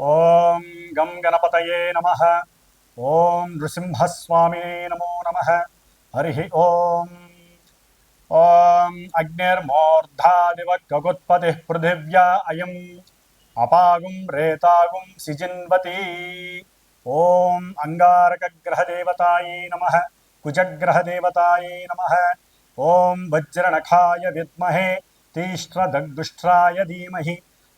ओम गम गणपत नम। ओं नृसिंहस्वामिने नमो नम। हरि ओम ॐ अग्निर्मोर्धादिवत् पृथिव्या अयम्। अपागुम रेतागुम सिजिन्वती। ॐ अङ्गारकग्रहदेवतायै नमः। कुजग्रहदेवतायै नमः। ओम वज्रनखाय विद्महे। तीष्ट्रदग्दुष्ट्राय धीमहि।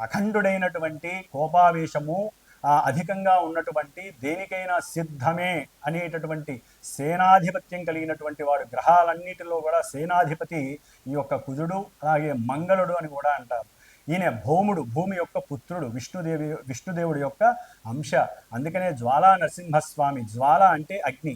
అఖండుడైనటువంటి కోపావేశము అధికంగా ఉన్నటువంటి దేనికైనా సిద్ధమే అనేటటువంటి సేనాధిపత్యం కలిగినటువంటి వాడు గ్రహాలన్నిటిలో కూడా సేనాధిపతి ఈ యొక్క కుజుడు అలాగే మంగళుడు అని కూడా అంటారు. ఈయన భౌముడు భూమి యొక్క పుత్రుడు విష్ణుదేవి విష్ణుదేవుడి యొక్క అంశ. అందుకనే జ్వాలా నరసింహస్వామి జ్వాల అంటే అగ్ని.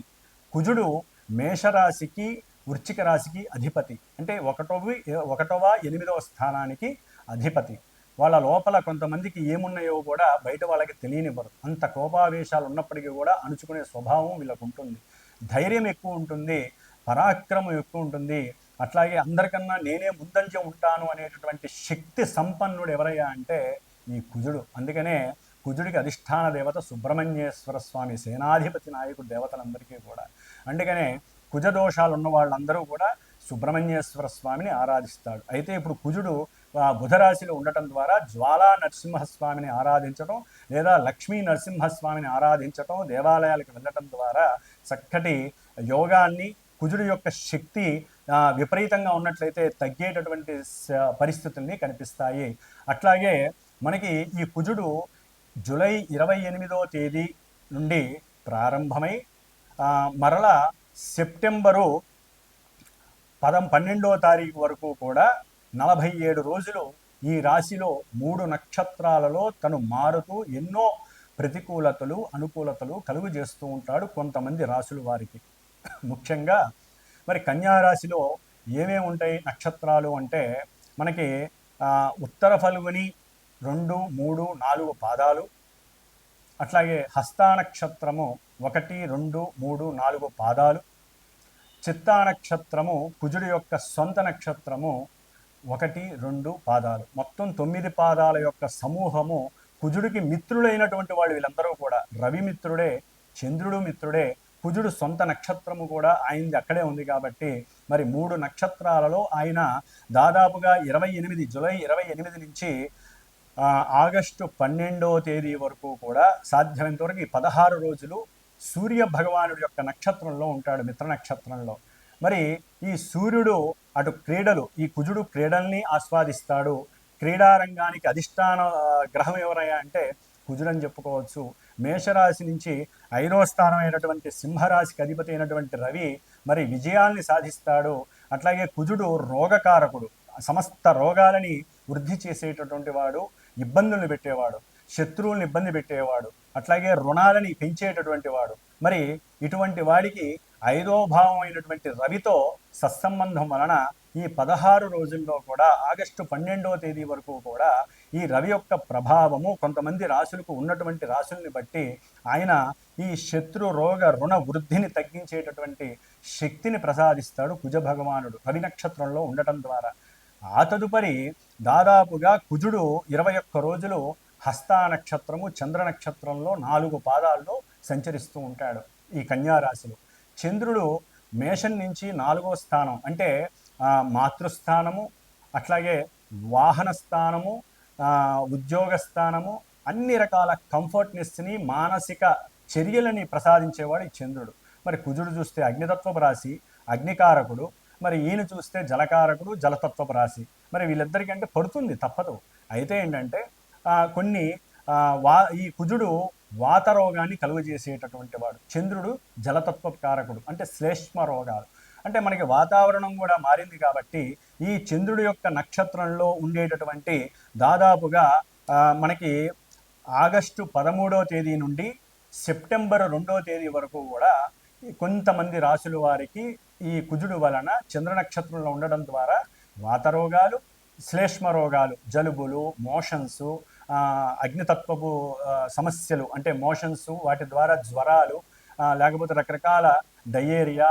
కుజుడు మేషరాశికి వృచ్చిక రాశికి అధిపతి. అంటే ఒకటోవి ఒకటవ ఎనిమిదవ స్థానానికి అధిపతి. వాళ్ళ లోపల కొంతమందికి ఏమున్నాయో కూడా బయట వాళ్ళకి తెలియనివ్వరు. అంత కోపావేశాలు ఉన్నప్పటికీ కూడా అణుచుకునే స్వభావం వీళ్ళకు ఉంటుంది. ధైర్యం ఎక్కువ ఉంటుంది పరాక్రమం ఎక్కువ ఉంటుంది. అట్లాగే అందరికన్నా నేనే ముందంజ ఉంటాను అనేటటువంటి శక్తి సంపన్నుడు ఎవరయ్యా అంటే ఈ కుజుడు. అందుకనే కుజుడికి అధిష్టాన దేవత సుబ్రహ్మణ్యేశ్వర స్వామి సేనాధిపతి నాయకుడు దేవతలందరికీ కూడా. అందుకనే కుజ దోషాలు ఉన్న వాళ్ళందరూ కూడా సుబ్రహ్మణ్యేశ్వర స్వామిని ఆరాధిస్తాడు. అయితే ఇప్పుడు కుజుడు బుధరాశిలో ఉండటం ద్వారా జ్వాలా నరసింహస్వామిని ఆరాధించటం లేదా లక్ష్మీ నరసింహస్వామిని ఆరాధించటం దేవాలయాలకు వెళ్ళటం ద్వారా చక్కటి యోగాన్ని కుజుడు యొక్క శక్తి విపరీతంగా ఉన్నట్లయితే తగ్గేటటువంటి పరిస్థితుల్ని కనిపిస్తాయి. అట్లాగే మనకి ఈ కుజుడు జూలై ఇరవై ఎనిమిదో తేదీ నుండి ప్రారంభమై మరలా సెప్టెంబరు పదం పన్నెండో తారీఖు వరకు కూడా నలభై ఏడు రోజులు ఈ రాశిలో మూడు నక్షత్రాలలో తను మారుతూ ఎన్నో ప్రతికూలతలు అనుకూలతలు కలుగు చేస్తూ ఉంటాడు కొంతమంది రాశులు వారికి. ముఖ్యంగా మరి కన్యా రాశిలో ఏమేమి ఉంటాయి నక్షత్రాలు అంటే మనకి ఉత్తర ఫల్గుని రెండు మూడు నాలుగు పాదాలు అట్లాగే హస్తా నక్షత్రము ఒకటి రెండు మూడు నాలుగు పాదాలు చిత్తా నక్షత్రము కుజుడి యొక్క సొంత నక్షత్రము ఒకటి రెండు పాదాలు. మొత్తం తొమ్మిది పాదాల యొక్క సమూహము కుజుడికి మిత్రులైనటువంటి వాళ్ళు వీళ్ళందరూ కూడా. రవి మిత్రుడే చంద్రుడు మిత్రుడే కుజుడు సొంత నక్షత్రము కూడా ఆయనది అక్కడే ఉంది కాబట్టి మరి మూడు నక్షత్రాలలో ఆయన దాదాపుగా ఇరవై ఎనిమిది జూలై ఇరవై ఎనిమిది నుంచి ఆగస్టు పన్నెండవ తేదీ వరకు కూడా సాధ్యమైనంత వరకు ఈ పదహారు రోజులు సూర్య భగవానుడి యొక్క నక్షత్రంలో ఉంటాడు మిత్ర నక్షత్రంలో. మరి ఈ సూర్యుడు అటు క్రీడలు ఈ కుజుడు క్రీడల్ని ఆస్వాదిస్తాడు. క్రీడారంగానికి అధిష్టాన గ్రహం ఎవరయ్యా అంటే కుజుడని చెప్పుకోవచ్చు. మేషరాశి నుంచి ఐదో స్థానం అయినటువంటి సింహరాశికి అధిపతి అయినటువంటి రవి మరి విజయాల్ని సాధిస్తాడు. అట్లాగే కుజుడు రోగకారకుడు సమస్త రోగాలని వృద్ధి చేసేటటువంటి వాడు ఇబ్బందులను పెట్టేవాడు శత్రువులను ఇబ్బంది పెట్టేవాడు అట్లాగే రుణాలని పెంచేటటువంటి వాడు. మరి ఇటువంటి వాడికి ఐదో భావం అయినటువంటి రవితో సత్సంబంధం వలన ఈ పదహారు రోజుల్లో కూడా ఆగస్టు పన్నెండవ తేదీ వరకు కూడా ఈ రవి యొక్క ప్రభావము కొంతమంది రాశులకు ఉన్నటువంటి రాశుల్ని బట్టి ఆయన ఈ శత్రు రోగ రుణ వృద్ధిని తగ్గించేటటువంటి శక్తిని ప్రసాదిస్తాడు కుజ భగవానుడు రవి నక్షత్రంలో ఉండటం ద్వారా. ఆ తదుపరి దాదాపుగా కుజుడు ఇరవై ఒక్క రోజులు హస్తా నక్షత్రము చంద్ర నక్షత్రంలో నాలుగు పాదాల్లో సంచరిస్తూ ఉంటాడు ఈ కన్యారాశిలో చంద్రుడు మేషం నుంచి నాలుగో స్థానం అంటే మాతృస్థానము అట్లాగే వాహన స్థానము ఉద్యోగ స్థానము అన్ని రకాల కంఫర్ట్నెస్ని మానసిక చర్యలని ప్రసాదించేవాడు ఈ చంద్రుడు. మరి కుజుడు చూస్తే అగ్నితత్వపు రాశి అగ్నికారకుడు మరి ఈయన చూస్తే జలకారకుడు జలతత్వపు రాశి. మరి వీళ్ళిద్దరికంటే పడుతుంది తప్పదు. అయితే ఏంటంటే కొన్ని వా ఈ కుజుడు వాత రోగాన్ని కలుగజేసేటటువంటి వాడు. చంద్రుడు జలతత్వ కారకుడు అంటే శ్లేష్మ రోగాలు. అంటే మనకి వాతావరణం కూడా మారింది కాబట్టి ఈ చంద్రుడి యొక్క నక్షత్రంలో ఉండేటటువంటి దాదాపుగా మనకి ఆగస్టు పదమూడవ తేదీ నుండి సెప్టెంబర్ రెండవ తేదీ వరకు కూడా కొంతమంది రాసుల వారికి ఈ కుజుడు వలన చంద్ర నక్షత్రంలో ఉండడం ద్వారా వాత రోగాలు శ్లేష్మ రోగాలు జలుబులు మోషన్స్ అగ్నితత్వపు సమస్యలు అంటే మోషన్స్ వాటి ద్వారా జ్వరాలు లేకపోతే రకరకాల డయేరియా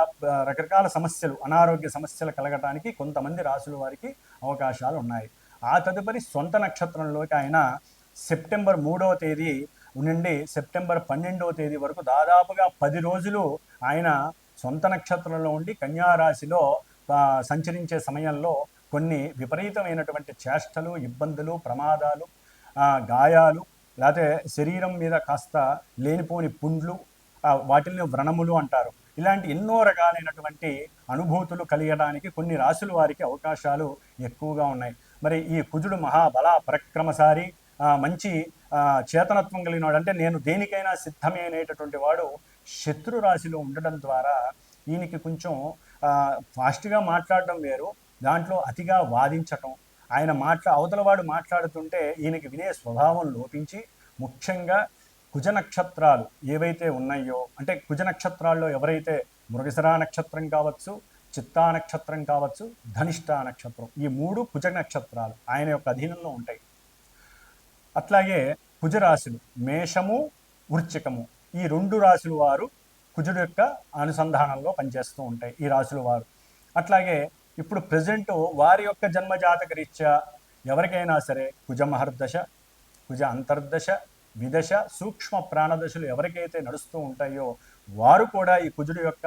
రకరకాల సమస్యలు అనారోగ్య సమస్యలు కలగటానికి కొంతమంది రాసుల వారికి అవకాశాలు ఉన్నాయి. ఆ తదుపరి సొంత నక్షత్రంలోకి ఆయన సెప్టెంబర్ మూడవ తేదీ నుండి సెప్టెంబర్ పన్నెండవ తేదీ వరకు దాదాపుగా పది రోజులు ఆయన సొంత నక్షత్రంలో ఉండి కన్యారాశిలో సంచరించే సమయంలో కొన్ని విపరీతమైనటువంటి చేష్టలు ఇబ్బందులు ప్రమాదాలు గాయాలు లేకపోతే శరీరం మీద కాస్త లేనిపోని పుండ్లు వాటిని వ్రణములు అంటారు. ఇలాంటి ఎన్నో రకాలైనటువంటి అనుభూతులు కలిగడానికి కొన్ని రాసుల వారికి అవకాశాలు ఎక్కువగా ఉన్నాయి. మరి ఈ కుజుడు మహాబల పరక్రమసారి మంచి చేతనత్వం కలిగిన వాడు అంటే నేను దేనికైనా సిద్ధమే అనేటటువంటి వాడు శత్రు రాశిలో ఉండడం ద్వారా ఈయనకి కొంచెం ఫాస్ట్గా మాట్లాడడం వేరు దాంట్లో అతిగా వాదించటం ఆయన మాట్లా అవతలవాడు మాట్లాడుతుంటే ఈయనకి వినే స్వభావం లోపించి ముఖ్యంగా కుజ నక్షత్రాలు ఏవైతే ఉన్నాయో అంటే కుజ నక్షత్రాల్లో ఎవరైతే మృగశిరా నక్షత్రం కావచ్చు చిత్తా నక్షత్రం కావచ్చు ధనిష్ట నక్షత్రం ఈ మూడు కుజ నక్షత్రాలు ఆయన యొక్క అధీనంలో ఉంటాయి. అట్లాగే కుజరాశులు మేషము వృచ్చికము ఈ రెండు రాశుల వారు కుజుడు యొక్క అనుసంధానంలో పనిచేస్తూ ఉంటాయి ఈ రాశుల వారు. అట్లాగే ఇప్పుడు ప్రజెంట్ వారి యొక్క జన్మజాతక రీత్యా ఎవరికైనా సరే కుజ మహర్దశ కుజ అంతర్దశ విదశ సూక్ష్మ ప్రాణదశలు ఎవరికైతే నడుస్తూ ఉంటాయో వారు కూడా ఈ కుజుడు యొక్క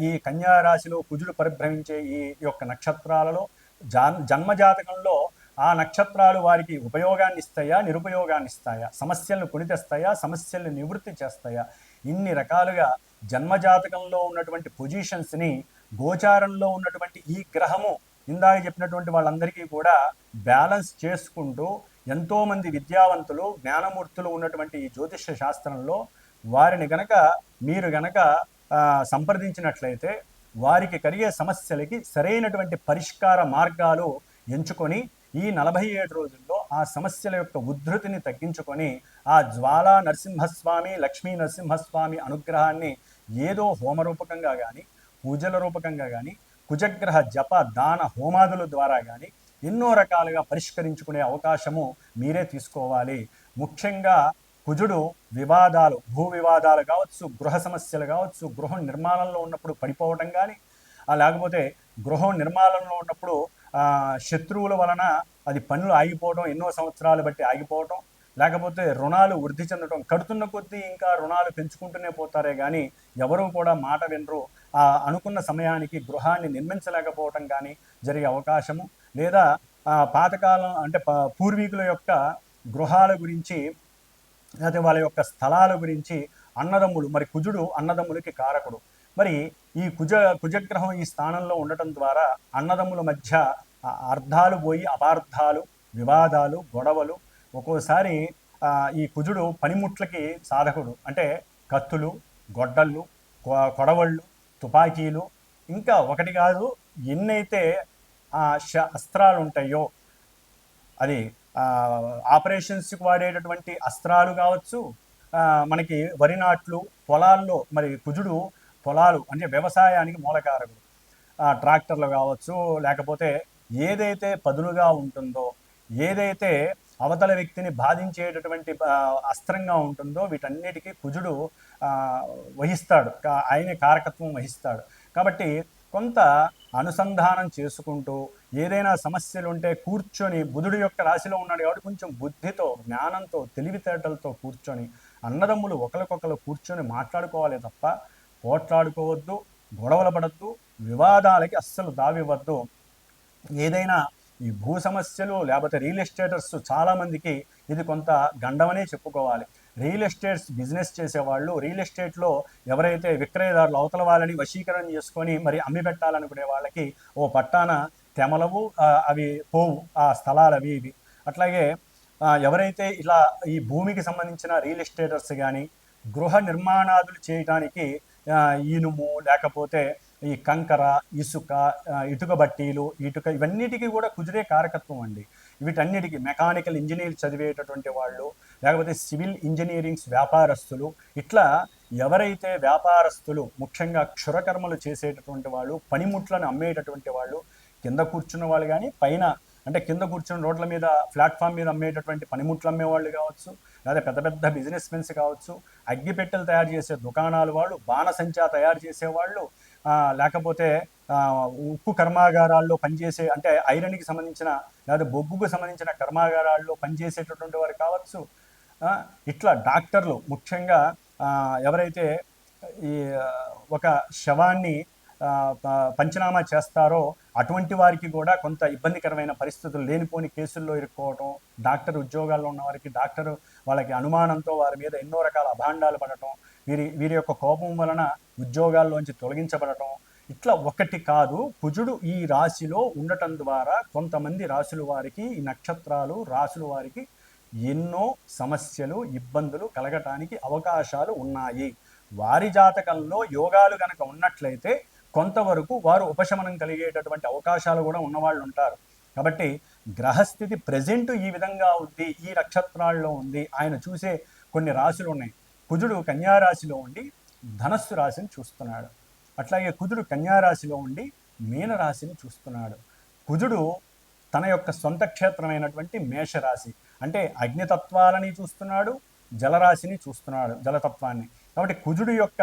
ఈ కన్యారాశిలో కుజుడు పరిభ్రమించే ఈ యొక్క నక్షత్రాలలో జాన్ జన్మజాతకంలో ఆ నక్షత్రాలు వారికి ఉపయోగాన్ని ఇస్తాయా నిరుపయోగాన్ని ఇస్తాయా సమస్యలను కొనితెస్తాయా సమస్యలను నివృత్తి చేస్తాయా ఇన్ని రకాలుగా జన్మజాతకంలో ఉన్నటువంటి పొజిషన్స్ని గోచారంలో ఉన్నటువంటి ఈ గ్రహము ఇందాక చెప్పినటువంటి వాళ్ళందరికీ కూడా బ్యాలెన్స్ చేసుకుంటూ ఎంతోమంది విద్యావంతులు జ్ఞానమూర్తులు ఉన్నటువంటి ఈ జ్యోతిష్య శాస్త్రంలో వారిని గనక మీరు గనక సంప్రదించినట్లయితే వారికి కలిగే సమస్యలకి సరైనటువంటి పరిష్కార మార్గాలు ఎంచుకొని ఈ నలభై ఏడు రోజుల్లో ఆ సమస్యల యొక్క ఉద్ధృతిని తగ్గించుకొని ఆ జ్వాలా నరసింహస్వామి లక్ష్మీ నరసింహస్వామి అనుగ్రహాన్ని ఏదో హోమరూపకంగా కానీ పూజల రూపకంగా కానీ కుజగ్రహ జప దాన హోమాదుల ద్వారా కానీ ఎన్నో రకాలుగా పరిష్కరించుకునే అవకాశము మీరే తీసుకోవాలి. ముఖ్యంగా కుజుడు వివాదాలు భూ వివాదాలు కావచ్చు గృహ సమస్యలు కావచ్చు గృహ నిర్మాణంలో ఉన్నప్పుడు పడిపోవటం కానీ లేకపోతే గృహ నిర్మాణంలో ఉన్నప్పుడు శత్రువుల వలన అది పనులు ఆగిపోవడం ఎన్నో సంవత్సరాలు బట్టి ఆగిపోవటం లేకపోతే రుణాలు వృద్ధి చెందడం కడుతున్న కొద్దీ ఇంకా రుణాలు పెంచుకుంటూనే పోతారే కానీ ఎవరూ కూడా మాట వినరు. ఆ అనుకున్న సమయానికి గృహాన్ని నిర్మించలేకపోవటం కానీ జరిగే అవకాశము లేదా ఆ, పాతకాలం అంటే ప- పూర్వీకుల యొక్క గృహాల గురించి లేకపోతే వాళ్ళ యొక్క స్థలాల గురించి అన్నదమ్ములు మరి కుజుడు అన్నదమ్ములకి కారకుడు. మరి ఈ కుజ కుజగ్రహం ఈ స్థానంలో ఉండటం ద్వారా అన్నదమ్ముల మధ్య అర్థాలు పోయి అపార్థాలు వివాదాలు గొడవలు ఒక్కోసారి ఈ కుజుడు పనిముట్లకి సాధకుడు. అంటే కత్తులు గొడ్డళ్ళు కొ- కొడవళ్ళు తుపాకీలు. ఇంకా ఒకటి కాదు ఎన్నైతే ఆ శ- అస్త్రాలు ఉంటాయో అది ఆపరేషన్స్కి వాడేటటువంటి అస్త్రాలు కావచ్చు మనకి వరి నాట్లు పొలాల్లో మరి కుజుడు పొలాలు అంటే వ్యవసాయానికి మూలకారకుడు. ట్రాక్టర్లు కావచ్చు లేకపోతే ఏదైతే పదునుగా ఉంటుందో ఏదైతే అవతల వ్యక్తిని బాధించేటటువంటి అస్త్రంగా ఉంటుందో వీటన్నిటికీ కుజుడు వహిస్తాడు. ఆయన ఆయనే కారకత్వం వహిస్తాడు. కాబట్టి కొంత అనుసంధానం చేసుకుంటూ ఏదైనా సమస్యలు ఉంటే కూర్చొని బుధుడు యొక్క రాశిలో ఉన్నాడు కాబట్టి కొంచెం బుద్ధితో జ్ఞానంతో తెలివితేటలతో కూర్చొని అన్నదమ్ములు ఒకరికొకరు కూర్చొని మాట్లాడుకోవాలి తప్ప పోట్లాడుకోవద్దు గొడవలు పడద్దు వివాదాలకి అస్సలు దావివ్వద్దు. ఏదైనా ఈ భూ సమస్యలు లేకపోతే రియల్ ఎస్టేటర్స్ చాలామందికి ఇది కొంత గండమనే చెప్పుకోవాలి. రియల్ ఎస్టేట్స్ బిజినెస్ చేసేవాళ్ళు. రియల్ ఎస్టేట్లో ఎవరైతే విక్రయదారులు అవతల వాళ్ళని వశీకరణ చేసుకొని మరి అమ్మి పెట్టాలనుకునే వాళ్ళకి ఓ పట్టాన తెమలవు అవి పోవు ఆ స్థలాలు అవి ఇవి. అట్లాగే ఎవరైతే ఇలా ఈ భూమికి సంబంధించిన రియల్ ఎస్టేటర్స్ కానీ గృహ నిర్మాణాదులు చేయడానికి ఇనుము లేకపోతే ఈ కంకర ఇసుక ఇటుక బట్టీలు ఇటుక ఇవన్నిటికీ కూడా కుదిరే కారకత్వం అండి. వీటన్నిటికీ మెకానికల్ ఇంజనీర్ చదివేటటువంటి వాళ్ళు లేకపోతే సివిల్ ఇంజనీరింగ్స్ వ్యాపారస్తులు ఇట్లా ఎవరైతే వ్యాపారస్తులు ముఖ్యంగా క్షురకర్మలు చేసేటటువంటి వాళ్ళు పనిముట్లను అమ్మేటటువంటి వాళ్ళు కింద కూర్చున్న వాళ్ళు కానీ పైన అంటే కింద కూర్చుని రోడ్ల మీద ప్లాట్ఫామ్ మీద అమ్మేటటువంటి పనిముట్లు అమ్మేవాళ్ళు కావచ్చు లేదా పెద్ద పెద్ద బిజినెస్ మెన్స్ కావచ్చు అగ్గిపెట్టెలు తయారు చేసే దుకాణాలు వాళ్ళు బాణసంచా తయారు చేసేవాళ్ళు లేకపోతే ఉక్కు కర్మాగారాల్లో పనిచేసే అంటే ఐరన్కి సంబంధించిన లేదా బొగ్గుకు సంబంధించిన కర్మాగారాల్లో పనిచేసేటటువంటి వారు కావచ్చు ఇట్లా డాక్టర్లు ముఖ్యంగా ఎవరైతే ఈ ఒక శవాన్ని పంచనామా చేస్తారో అటువంటి వారికి కూడా కొంత ఇబ్బందికరమైన పరిస్థితులు లేనిపోని కేసుల్లో ఇరుక్కోవటం డాక్టర్ ఉద్యోగాల్లో ఉన్న వారికి డాక్టర్ వాళ్ళకి అనుమానంతో వారి మీద ఎన్నో రకాల అభాండాలు పడటం వీరి వీరి యొక్క కోపం వలన ఉద్యోగాల్లోంచి తొలగించబడటం ఇట్లా ఒకటి కాదు. కుజుడు ఈ రాశిలో ఉండటం ద్వారా కొంతమంది రాశుల వారికి ఈ నక్షత్రాలు రాశుల వారికి ఎన్నో సమస్యలు ఇబ్బందులు కలగటానికి అవకాశాలు ఉన్నాయి. వారి జాతకంలో యోగాలు కనుక ఉన్నట్లయితే కొంతవరకు వారు ఉపశమనం కలిగేటటువంటి అవకాశాలు కూడా ఉన్నవాళ్ళు ఉంటారు. కాబట్టి గ్రహస్థితి ప్రజెంట్ ఈ విధంగా ఉంది ఈ నక్షత్రాల్లో ఉంది. ఆయన చూసే కొన్ని రాశులు ఉన్నాయి. కుజుడు కన్యారాశిలో ఉండి ధనస్సు రాశిని చూస్తున్నాడు. అట్లాగే కుజుడు కన్యారాశిలో ఉండి మీనరాశిని చూస్తున్నాడు. కుజుడు తన యొక్క సొంత క్షేత్రమైనటువంటి మేషరాశి అంటే అగ్నితత్వాలని చూస్తున్నాడు జలరాశిని చూస్తున్నాడు జలతత్వాన్ని. కాబట్టి కుజుడు యొక్క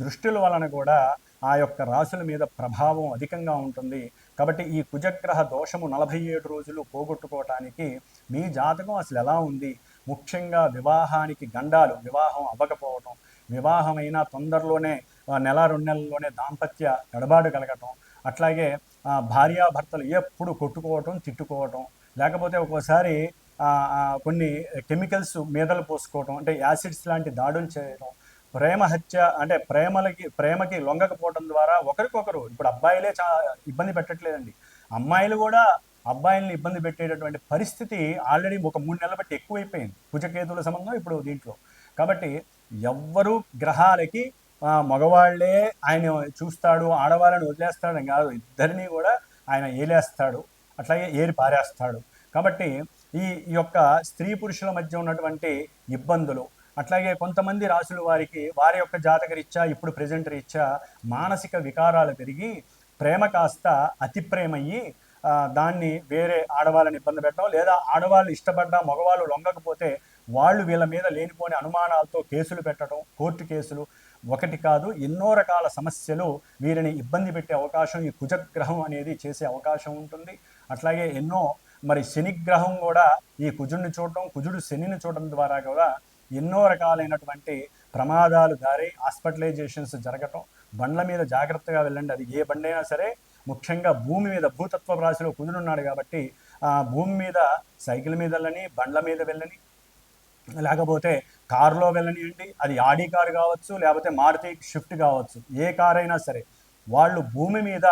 దృష్టిల వలన కూడా ఆ యొక్క రాశుల మీద ప్రభావం అధికంగా ఉంటుంది. కాబట్టి ఈ కుజగ్రహ దోషము నలభై ఏడు రోజులు పోగొట్టుకోవటానికి మీ జాతకం అసలు ఎలా ఉంది? ముఖ్యంగా వివాహానికి గండాలు వివాహం అవ్వకపోవటం వివాహమైన తొందరలోనే నెల రెండు నెలల్లోనే దాంపత్య గడబాటు కలగటం అట్లాగే భార్యాభర్తలు ఎప్పుడు కొట్టుకోవటం తిట్టుకోవటం లేకపోతే ఒక్కోసారి కొన్ని కెమికల్స్ మీదలు పోసుకోవటం అంటే యాసిడ్స్ లాంటి దాడులు చేయడం ప్రేమ హత్య అంటే ప్రేమలకి ప్రేమకి లొంగకపోవడం ద్వారా ఒకరికొకరు ఇప్పుడు అబ్బాయిలే చా ఇబ్బంది పెట్టట్లేదండి. అమ్మాయిలు కూడా అబ్బాయిల్ని ఇబ్బంది పెట్టేటటువంటి పరిస్థితి ఆల్రెడీ ఒక మూడు నెలల బట్టి ఎక్కువైపోయింది. కుజకేతుల సంబంధం ఇప్పుడు దీంట్లో. కాబట్టి ఎవ్వరూ గ్రహాలకి మగవాళ్ళే ఆయన చూస్తాడు ఆడవాళ్ళని వదిలేస్తాడని కాదు ఇద్దరిని కూడా ఆయన ఏలేస్తాడు అట్లాగే ఏరి పారేస్తాడు. కాబట్టి ఈ యొక్క స్త్రీ పురుషుల మధ్య ఉన్నటువంటి ఇబ్బందులు అట్లాగే కొంతమంది రాసుల వారికి వారి యొక్క జాతక రీత్యా ఇప్పుడు ప్రజెంట్ రీత్యా మానసిక వికారాలు పెరిగి ప్రేమ కాస్త అతి ప్రేమయ్యి దాన్ని వేరే ఆడవాళ్ళని ఇబ్బంది పెట్టడం లేదా ఆడవాళ్ళు ఇష్టపడ్డా మగవాళ్ళు లొంగకపోతే వాళ్ళు వీళ్ళ మీద లేనిపోని అనుమానాలతో కేసులు పెట్టడం కోర్టు కేసులు ఒకటి కాదు ఎన్నో రకాల సమస్యలు వీరిని ఇబ్బంది పెట్టే అవకాశం ఈ కుజగ్రహం అనేది చేసే అవకాశం ఉంటుంది. అట్లాగే ఎన్నో మరి శనిగ్రహం కూడా ఈ కుజుడిని చూడటం కుజుడు శనిని చూడటం ద్వారా కూడా ఎన్నో రకాలైనటువంటి ప్రమాదాలు దారి హాస్పిటలైజేషన్స్ జరగటం బండ్ల మీద జాగ్రత్తగా వెళ్ళండి. అది ఏ బండి అయినా సరే ముఖ్యంగా భూమి మీద భూతత్వ రాశిలో కుదురున్నాడు కాబట్టి ఆ భూమి మీద సైకిల్ మీద వెళ్ళని బండ్ల మీద వెళ్ళని లేకపోతే కారులో వెళ్ళనివ్వండి అది ఆడి కారు కావచ్చు లేకపోతే మారుతి షిఫ్ట్ కావచ్చు ఏ కార్ అయినా సరే వాళ్ళు భూమి మీద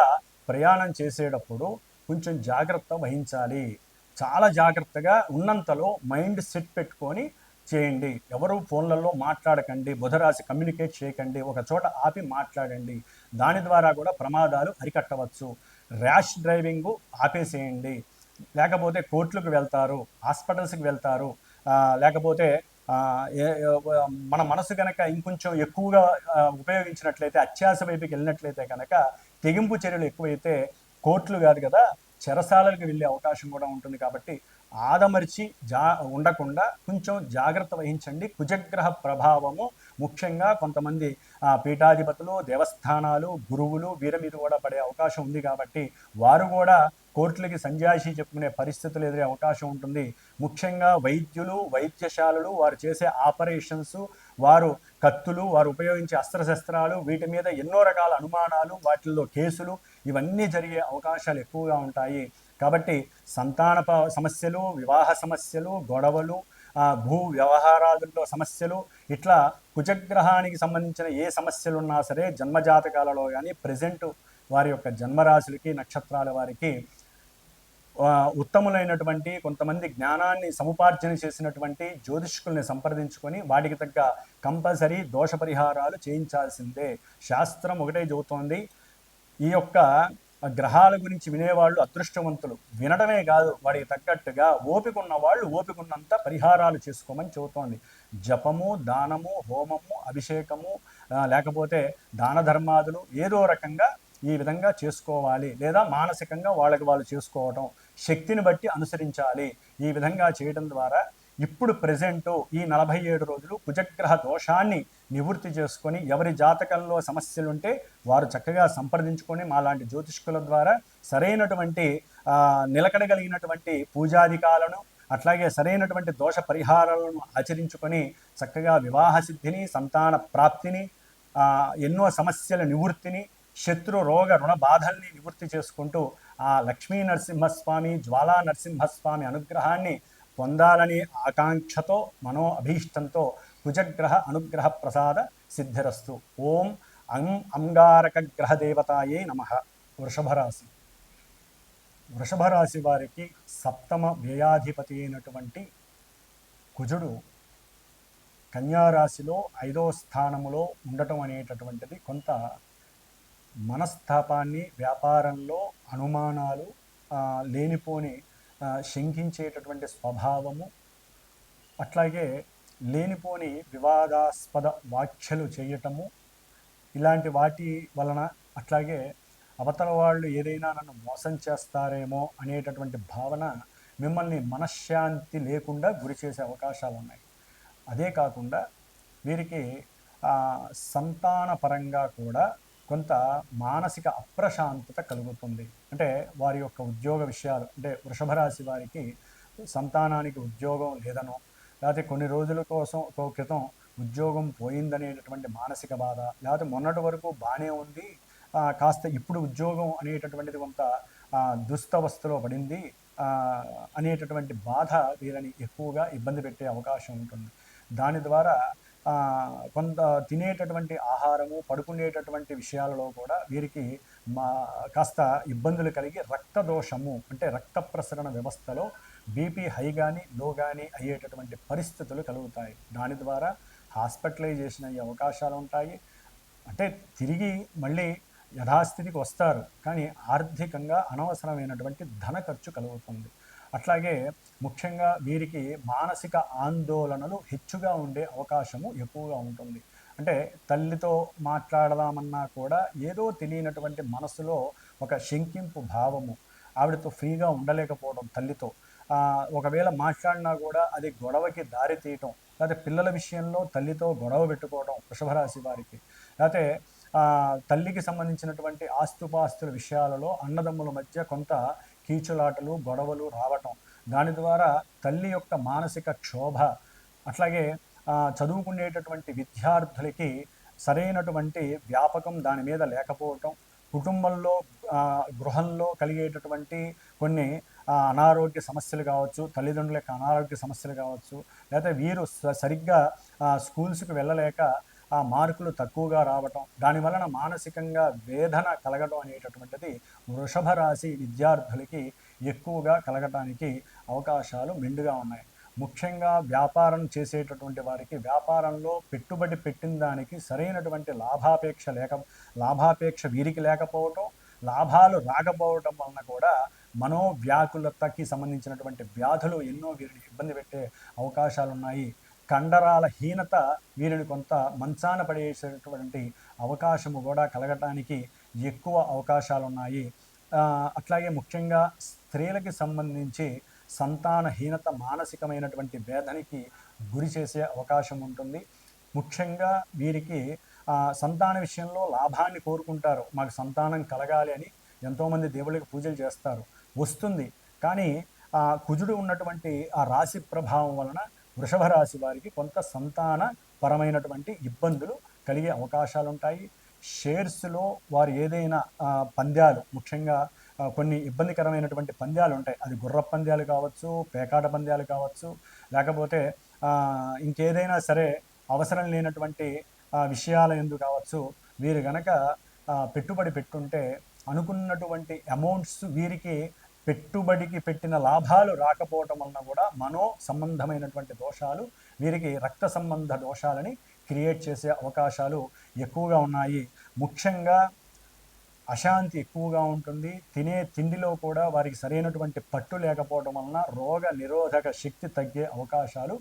ప్రయాణం చేసేటప్పుడు కొంచెం జాగ్రత్త వహించాలి. చాలా జాగ్రత్తగా ఉన్నంతలో మైండ్ సెట్ పెట్టుకొని చేయండి. ఎవరు ఫోన్లలో మాట్లాడకండి బుధరాశి కమ్యూనికేట్ చేయకండి ఒక చోట ఆపి మాట్లాడండి. దాని ద్వారా కూడా ప్రమాదాలు అరికట్టవచ్చు. Rash driving ఆపేసేయండి. లేకపోతే కోర్టులకు వెళ్తారు హాస్పిటల్స్కి వెళ్తారు లేకపోతే మన మనసు కనుక ఇంకొంచెం ఎక్కువగా ఉపయోగించినట్లయితే అత్యాస వైపుకి వెళ్ళినట్లయితే కనుక తెగింపు చర్యలు ఎక్కువైతే కోర్టులు కాదు కదా చెరసాలలకు వెళ్ళే అవకాశం కూడా ఉంటుంది కాబట్టి ఆదమరిచి జా ఉండకుండా కొంచెం జాగ్రత్త వహించండి. కుజగ్రహ ప్రభావము ముఖ్యంగా కొంతమంది పీఠాధిపతులు దేవస్థానాలు గురువులు వీరి మీద కూడా పడే అవకాశం ఉంది కాబట్టి వారు కూడా కోర్టులకి సంజాయిషి చెప్పుకునే పరిస్థితులు ఎదురే అవకాశం ఉంటుంది. ముఖ్యంగా వైద్యులు వైద్యశాలలు వారు చేసే ఆపరేషన్స్ వారు కత్తులు వారు ఉపయోగించే అస్త్రశస్త్రాలు వీటి మీద ఎన్నో రకాల అనుమానాలు వాటిల్లో కేసులు ఇవన్నీ జరిగే అవకాశాలు ఎక్కువగా ఉంటాయి. కాబట్టి సంతాన సమస్యలు వివాహ సమస్యలు గొడవలు భూ వ్యవహారాదుల్లో సమస్యలు ఇట్లా కుజగ్రహానికి సంబంధించిన ఏ సమస్యలు ఉన్నా సరే జన్మజాతకాలలో కానీ ప్రజెంట్ వారి యొక్క జన్మరాశులకి నక్షత్రాల వారికి ఉత్తములైనటువంటి కొంతమంది జ్ఞానాన్ని సముపార్జన చేసినటువంటి జ్యోతిష్కుల్ని సంప్రదించుకొని వాటికి తగ్గ కంపల్సరీ దోష పరిహారాలు చేయించాల్సిందే. శాస్త్రం ఒకటే చెబుతోంది. ఈ యొక్క గ్రహాల గురించి వినేవాళ్ళు అదృష్టవంతులు. వినడమే కాదు వాడికి తగ్గట్టుగా ఓపికన్న వాళ్ళు ఓపికన్నంత పరిహారాలు చేసుకోమని చెబుతోంది. జపము దానము హోమము అభిషేకము లేకపోతే దాన ధర్మాదులు ఏదో రకంగా ఈ విధంగా చేసుకోవాలి. లేదా మానసికంగా వాళ్ళకి వాళ్ళు చేసుకోవటం. శక్తిని బట్టి అనుసరించాలి. ఈ విధంగా చేయడం ద్వారా ఇప్పుడు ప్రజెంట్ ఈ నలభై ఏడు రోజులు కుజగ్రహ దోషాన్ని నివృత్తి చేసుకొని ఎవరి జాతకంలో సమస్యలు ఉంటే వారు చక్కగా సంప్రదించుకొని మాలాంటి జ్యోతిష్కుల ద్వారా సరైనటువంటి నిలకడగలిగినటువంటి పూజాధికాలను అట్లాగే సరైనటువంటి దోష పరిహారాలను ఆచరించుకొని చక్కగా వివాహ సిద్ధిని సంతాన ప్రాప్తిని ఎన్నో సమస్యల నివృత్తిని శత్రు రోగ రుణ బాధల్ని నివృత్తి చేసుకుంటూ ఆ లక్ష్మీ నరసింహస్వామి జ్వాలా నరసింహస్వామి అనుగ్రహాన్ని పొందాలని ఆకాంక్షతో మనో అభీష్టంతో కుజగ్రహ అనుగ్రహ ప్రసాద సిద్ధిరస్తు. ఓం అం అంగారక గ్రహదేవతాయే నమ. వృషభరాశి. వృషభరాశి వారికి సప్తమ వ్యయాధిపతి అయినటువంటి కుజుడు కన్యారాశిలో ఐదో స్థానములో ఉండటం అనేటటువంటిది కొంత మనస్తాపాన్ని వ్యాపారంలో అనుమానాలు లేనిపోని శంకించేటటువంటి స్వభావము అట్లాగే లేనిపోని వివాదాస్పద వ్యాఖ్యలు చేయటము ఇలాంటి వాటి వలన అట్లాగే అవతల వాళ్ళు ఏదైనా నన్ను మోసం చేస్తారేమో అనేటటువంటి భావన మిమ్మల్ని మనశ్శాంతి లేకుండా గురి చేసే అవకాశాలు ఉన్నాయి. అదే కాకుండా వీరికి సంతానపరంగా సంతాన పరంగా కూడా కొంత మానసిక అప్రశాంతత కలుగుతుంది. అంటే వారి యొక్క ఉద్యోగ విషయాలు అంటే వృషభ రాశి వారికి సంతానానికి ఉద్యోగం లేదనో లేకపోతే కొన్ని రోజుల కోసం క్రితం ఉద్యోగం పోయిందనేటటువంటి మానసిక బాధ లేకపోతే మొన్నటి వరకు బాగానే ఉంది కాస్త ఇప్పుడు ఉద్యోగం అనేటటువంటిది కొంత దుస్తవస్థలో పడింది అనేటటువంటి బాధ వీరిని ఎక్కువగా ఇబ్బంది పెట్టే అవకాశం ఉంటుంది. దాని ద్వారా కొంత తినేటటువంటి ఆహారము పడుకునేటటువంటి విషయాలలో కూడా వీరికి మా కాస్త ఇబ్బందులు కలిగి రక్త దోషము అంటే రక్త ప్రసరణ వ్యవస్థలో బీపీ హై కానీ లో కానీ అయ్యేటటువంటి పరిస్థితులు కలుగుతాయి. దాని ద్వారా హాస్పిటలైజేషన్ అయ్యే అవకాశాలు ఉంటాయి. అంటే తిరిగి మళ్ళీ యథాస్థితికి వస్తారు. కానీ ఆర్థికంగా అనవసరమైనటువంటి ధన ఖర్చు కలుగుతుంది. అట్లాగే ముఖ్యంగా వీరికి మానసిక ఆందోళనలు హెచ్చుగా ఉండే అవకాశము ఎక్కువగా ఉంటుంది. అంటే తల్లితో మాట్లాడదామన్నా కూడా ఏదో తెలియనటువంటి మనసులో ఒక శంకింపు భావము ఆవిడతో ఫ్రీగా ఉండలేకపోవడం తల్లితో. ఒకవేళ మాట్లాడినా కూడా అది గొడవకి దారి తీయటం లేకపోతే పిల్లల విషయంలో తల్లితో గొడవ పెట్టుకోవడం వృషభరాశి వారికి. లేకపోతే తల్లికి సంబంధించినటువంటి ఆస్తుపాస్తుల విషయాలలో అన్నదమ్ముల మధ్య కొంత కీచులాటలు గొడవలు రావటం. దాని ద్వారా తల్లి యొక్క మానసిక క్షోభ అట్లాగే చదువుకునేటటువంటి విద్యార్థులకి సరైనటువంటి వ్యాపకం దాని మీద లేకపోవటం. కుటుంబంలో గృహంలో కలిగేటటువంటి కొన్ని అనారోగ్య సమస్యలు కావచ్చు తల్లిదండ్రుల యొక్క అనారోగ్య సమస్యలు కావచ్చు లేకపోతే వీరు స- సరిగ్గా స్కూల్స్కి వెళ్ళలేక ఆ మార్కులు తక్కువగా రావటం దాని వలన మానసికంగా వేదన కలగడం అనేటటువంటిది వృషభ రాశి విద్యార్థులకి ఎక్కువగా కలగటానికి అవకాశాలు మెండుగా ఉన్నాయి. ముఖ్యంగా వ్యాపారం చేసేటటువంటి వారికి వ్యాపారంలో పెట్టుబడి పెట్టిన దానికి సరైనటువంటి లాభాపేక్ష లేక లాభాపేక్ష వీరికి లేకపోవటం లాభాలు రాకపోవటం వలన కూడా మనోవ్యాకులతకి సంబంధించినటువంటి వ్యాధులు ఎన్నో వీరిని ఇబ్బంది పెట్టే అవకాశాలు ఉన్నాయి కండరాల హీనత వీరిని కొంత మంచాన పడేసేటటువంటి అవకాశము కూడా కలగటానికి ఎక్కువ అవకాశాలు ఉన్నాయి అట్లాగే ముఖ్యంగా స్త్రీలకి సంబంధించి సంతానహీనత మానసికమైనటువంటి వేదనకి గురి చేసే అవకాశం ఉంటుంది. ముఖ్యంగా వీరికి సంతాన విషయంలో లాభాన్ని కోరుకుంటారు. మాకు సంతానం కలగాలి అని ఎంతోమంది దేవుళ్ళకి పూజలు చేస్తారు. వస్తుంది. కానీ ఆ కుజుడు ఉన్నటువంటి ఆ రాశి ప్రభావం వలన వృషభ రాశి వారికి కొంత సంతాన పరమైనటువంటి ఇబ్బందులు కలిగే అవకాశాలు ఉంటాయి షేర్స్లో వారు ఏదైనా పంద్యాలు ముఖ్యంగా కొన్ని ఇబ్బందికరమైనటువంటి పంద్యాలు ఉంటాయి అది గుర్ర పంద్యాలు కావచ్చు పేకాట పంద్యాలు కావచ్చు లేకపోతే ఇంకేదైనా సరే అవసరం లేనటువంటి విషయాల ఎందు కావచ్చు వీరు గనక పెట్టుబడి పెట్టుంటే అనుకున్నటువంటి అమౌంట్స్ వీరికి పెట్టుబడికి పెట్టిన లాభాలు రాకపోవటం వలన కూడా మనో సంబంధమైనటువంటి దోషాలు వీరికి రక్త సంబంధ దోషాలని క్రియేట్ చేసే అవకాశాలు ఎక్కువగా ఉన్నాయి. ముఖ్యంగా అశాంతి ఎక్కువగా ఉంటుంది. తినే తిండిలో కూడా వారికి సరైనటువంటి పట్టు లేకపోవడం వలన రోగ నిరోధక శక్తి తగ్గే అవకాశాలు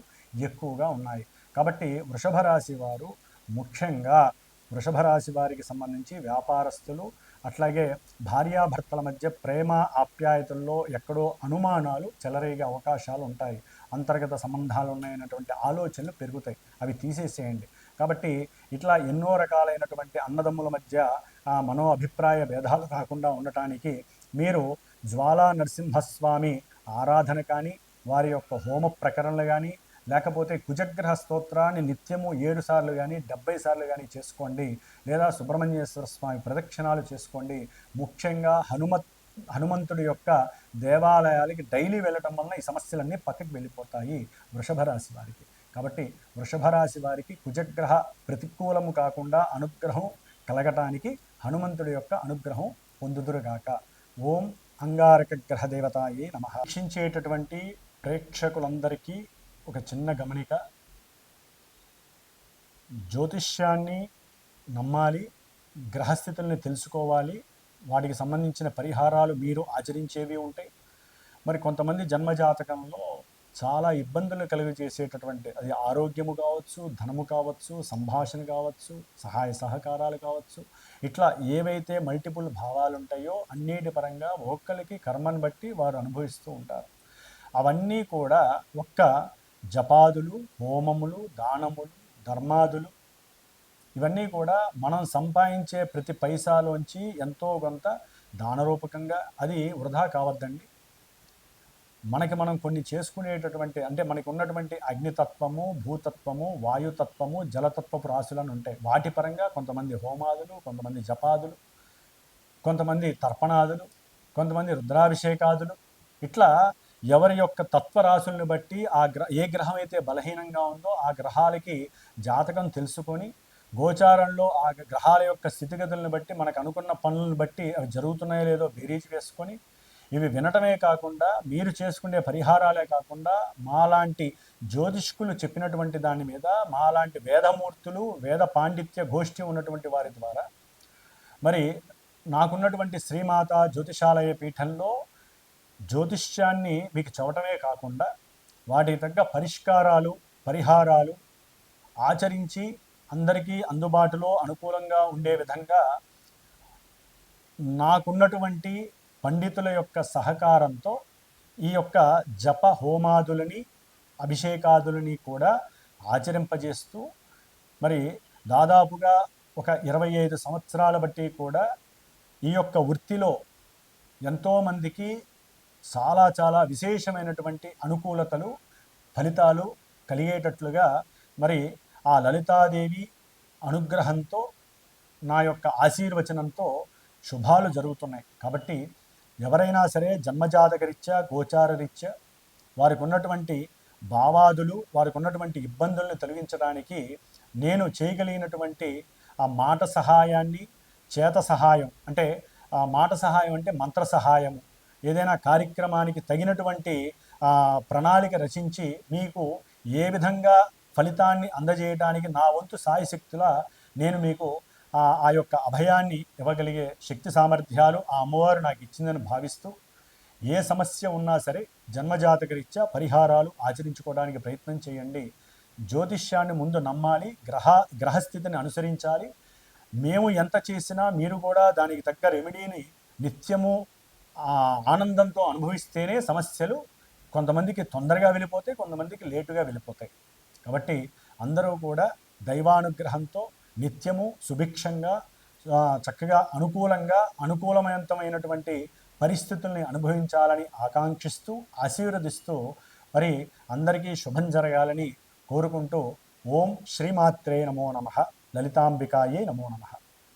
ఎక్కువగా ఉన్నాయి. కాబట్టి వృషభ రాశి వారు ముఖ్యంగా వృషభ రాశి వారికి సంబంధించి వ్యాపారస్తులు అట్లాగే భార్యాభర్తల మధ్య ప్రేమ ఆప్యాయతల్లో ఎక్కడో అనుమానాలు చెలరేగే అవకాశాలు ఉంటాయి. అంతర్గత సంబంధాలు ఉన్నాయన్నటువంటి ఆలోచనలు పెరుగుతాయి. అవి తీసేసేయండి. కాబట్టి ఇట్లా ఎన్నో రకాలైనటువంటి అన్నదమ్ముల మధ్య మనో అభిప్రాయ భేదాలు కాకుండా ఉండటానికి మీరు జ్వాలా నరసింహస్వామి ఆరాధన కానీ వారి యొక్క హోమ ప్రకరణలు కానీ లేకపోతే కుజగ్రహ స్తోత్రాన్ని నిత్యము ఏడు సార్లు కానీ డెబ్బై సార్లు కానీ చేసుకోండి. లేదా సుబ్రహ్మణ్యేశ్వర స్వామి ప్రదక్షిణాలు చేసుకోండి. ముఖ్యంగా హనుమత్ హనుమంతుడి యొక్క దేవాలయాలకి డైలీ వెళ్ళటం వలన ఈ సమస్యలన్నీ పక్కకి వెళ్ళిపోతాయి వృషభ రాశి వారికి. కాబట్టి వృషభ రాశి వారికి కుజగ్రహ ప్రతికూలము కాకుండా అనుగ్రహం కలగటానికి హనుమంతుడి యొక్క అనుగ్రహం పొందుదురుగాక. ఓం అంగారక గ్రహ దేవతాయే నమ. వీక్షించేటటువంటి ప్రేక్షకులందరికీ ఒక చిన్న గమనిక. జ్యోతిష్యాన్ని నమ్మాలి గ్రహస్థితుల్ని తెలుసుకోవాలి వాటికి సంబంధించిన పరిహారాలు మీరు ఆచరించేవి ఉంటాయి మరి కొంతమంది జన్మజాతకంలో చాలా ఇబ్బందులు కలుగజేసేటటువంటి అది ఆరోగ్యము కావచ్చు ధనము కావచ్చు సంభాషణ కావచ్చు సహాయ సహకారాలు కావచ్చు ఇట్లా ఏవైతే మల్టిపుల్ భావాలు ఉంటాయో అన్నిటి పరంగా ఒక్కరికి కర్మను బట్టి వారు అనుభవిస్తూ ఉంటారు. అవన్నీ కూడా ఒక్క జపాదులు హోమములు దానములు ధర్మాదులు ఇవన్నీ కూడా మనం సంపాదించే ప్రతి పైసాలోంచి ఎంతో కొంత దానరూపకంగా అది వృధా కావద్దండి. మనకి మనం కొన్ని చేసుకునేటటువంటి అంటే మనకి ఉన్నటువంటి అగ్నితత్వము భూతత్వము వాయుతత్వము జలతత్వపు రాశులను ఉంటాయి. వాటి పరంగా కొంతమంది హోమాదులు కొంతమంది జపాదులు కొంతమంది తర్పణాదులు కొంతమంది రుద్రాభిషేకాదులు. ఇట్లా ఎవరి యొక్క తత్వరాశుల్ని బట్టి ఆ గ్రహ ఏ గ్రహం అయితే బలహీనంగా ఉందో ఆ గ్రహాలకి జాతకం తెలుసుకొని గోచారంలో ఆ గ్రహాల యొక్క స్థితిగతులను బట్టి మనకు అనుకున్న పనులను బట్టి అవి జరుగుతున్నాయో లేదో బేరీజ్ వేసుకొని ఇవి వినటమే కాకుండా మీరు చేసుకునే పరిహారాలే కాకుండా మాలాంటి జ్యోతిష్కులు చెప్పినటువంటి దాని మీద మాలాంటి వేదమూర్తులు వేద పాండిత్య గోష్ఠి ఉన్నటువంటి వారి ద్వారా మరి నాకున్నటువంటి శ్రీమాత జ్యోతిషాలయ పీఠంలో జ్యోతిష్యాన్ని మీకు చవటమే కాకుండా వాటికి తగ్గ పరిష్కారాలు పరిహారాలు ఆచరించి అందరికీ అందుబాటులో అనుకూలంగా ఉండే విధంగా నాకున్నటువంటి పండితుల యొక్క సహకారంతో ఈ యొక్క జప హోమాదులని అభిషేకాదులని కూడా ఆచరింపజేస్తూ మరి దాదాపుగా ఒక ఇరవై ఐదు సంవత్సరాల బట్టి కూడా ఈ యొక్క వృత్తిలో ఎంతోమందికి చాలా చాలా విశేషమైనటువంటి అనుకూలతలు ఫలితాలు కలిగేటట్లుగా మరి ఆ లలితాదేవి అనుగ్రహంతో నా యొక్క ఆశీర్వచనంతో శుభాలు జరుగుతున్నాయి. కాబట్టి ఎవరైనా సరే జన్మజాతకరీత్యా గోచారరీత్యా వారికి ఉన్నటువంటి భావాదులు వారికి ఉన్నటువంటి ఇబ్బందుల్ని తొలగించడానికి నేను చేయగలిగినటువంటి ఆ మాట సహాయాన్ని చేత సహాయం అంటే ఆ మాట సహాయం అంటే మంత్ర సహాయము. ఏదైనా కార్యక్రమానికి తగినటువంటి ప్రణాళిక రచించి మీకు ఏ విధంగా ఫలితాన్ని అందజేయడానికి నా వంతు సాయశక్తుల నేను మీకు ఆ యొక్క అభయాన్ని ఇవ్వగలిగే శక్తి సామర్థ్యాలు ఆ అమ్మవారు నాకు ఇచ్చిందని భావిస్తూ ఏ సమస్య ఉన్నా సరే జన్మజాతకరీత్యా పరిహారాలు ఆచరించుకోవడానికి ప్రయత్నం చేయండి. జ్యోతిష్యాన్ని ముందు నమ్మాలి గ్రహ గ్రహస్థితిని అనుసరించాలి. మేము ఎంత చేసినా మీరు కూడా దానికి తగ్గ రెమెడీని నిత్యము ఆనందంతో అనుభవిస్తేనే సమస్యలు కొంతమందికి తొందరగా వెళ్ళిపోతాయి కొంతమందికి లేటుగా వెళ్ళిపోతాయి. కాబట్టి అందరూ కూడా దైవానుగ్రహంతో నిత్యము సుభిక్షంగా చక్కగా అనుకూలంగా అనుకూలమైనటువంటి పరిస్థితుల్ని అనుభవించాలని ఆకాంక్షిస్తూ ఆశీర్వదిస్తూ మరి అందరికీ శుభం జరగాలని కోరుకుంటూ ఓం శ్రీమాత్రే నమో నమ లలితాంబికాయే నమో నమః.